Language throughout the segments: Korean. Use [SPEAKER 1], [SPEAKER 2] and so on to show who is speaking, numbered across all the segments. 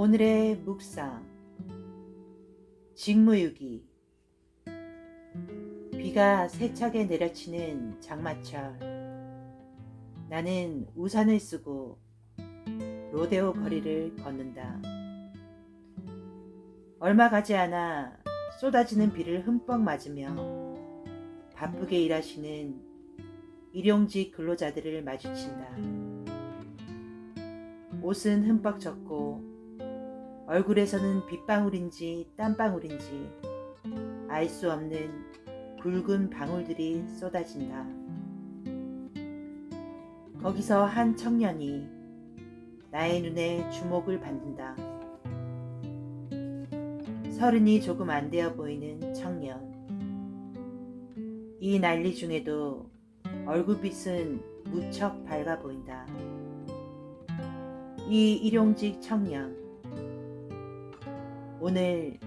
[SPEAKER 1] 오늘의 묵상 직무유기 비가 세차게 내려치는 장마철 나는 우산을 쓰고 로데오 거리를 걷는다. 얼마 가지 않아 쏟아지는 비를 흠뻑 맞으며 바쁘게 일하시는 일용직 근로자들을 마주친다. 옷은 흠뻑 젖고 얼굴에서는 빗방울인지 땀방울인지 알 수 없는 굵은 방울들이 쏟아진다. 거기서 한 청년이 나의 눈에 주목을 받는다. 서른이 조금 안 되어 보이는 청년. 이 난리 중에도 얼굴빛은 무척 밝아 보인다. 이 일용직 청년. 오늘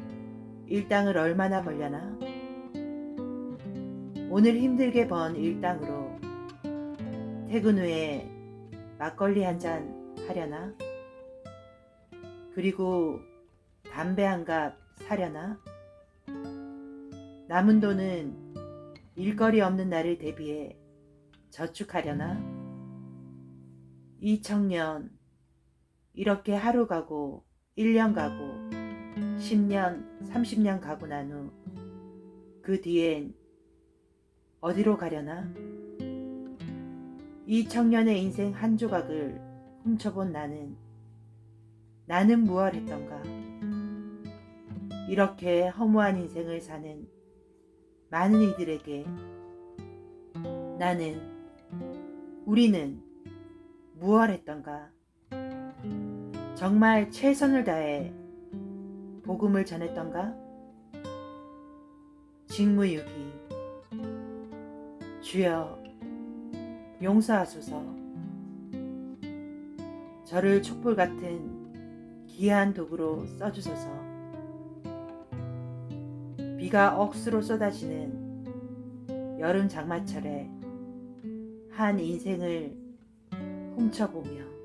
[SPEAKER 1] 일당을 얼마나 벌려나? 오늘 힘들게 번 일당으로 퇴근 후에 막걸리 한 잔 하려나? 그리고 담배 한 갑 사려나? 남은 돈은 일거리 없는 날을 대비해 저축하려나? 이 청년, 이렇게 하루 가고, 1년 가고, 10년, 30년 가고 난 후, 그 뒤엔 어디로 가려나? 이 청년의 인생 한 조각을 훔쳐본 나는, 나는 무얼 했던가? 이렇게 허무한 인생을 사는 많은 이들에게 나는, 우리는 무얼 했던가? 정말 최선을 다해 복음을 전했던가? 직무유기. 주여 용서하소서. 저를 촛불 같은 귀한 도구로 써주소서. 비가 억수로 쏟아지는 여름 장마철에 한 인생을 훔쳐보며